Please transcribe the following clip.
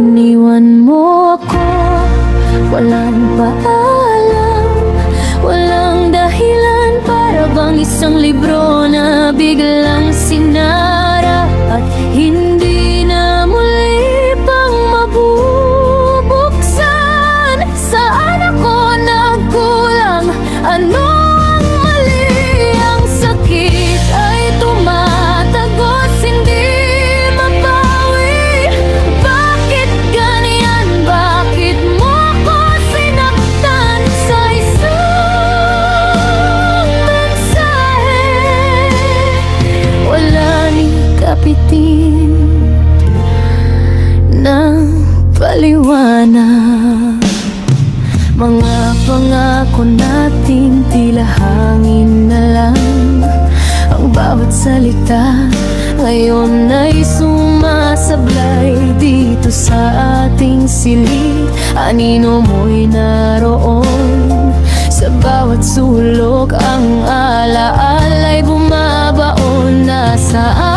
Iniwan mo ako. Walang paalam. Walang dahilan Para bang isang libro na biglang sinara paliwanag. Mga pangako nating tila hangin na lang. Ang bawat salita ngayon ay sumasablay Dito sa ating silid. Anino mo'y naroon? Sa bawat sulok ang alaala'y bumabaon. Na sa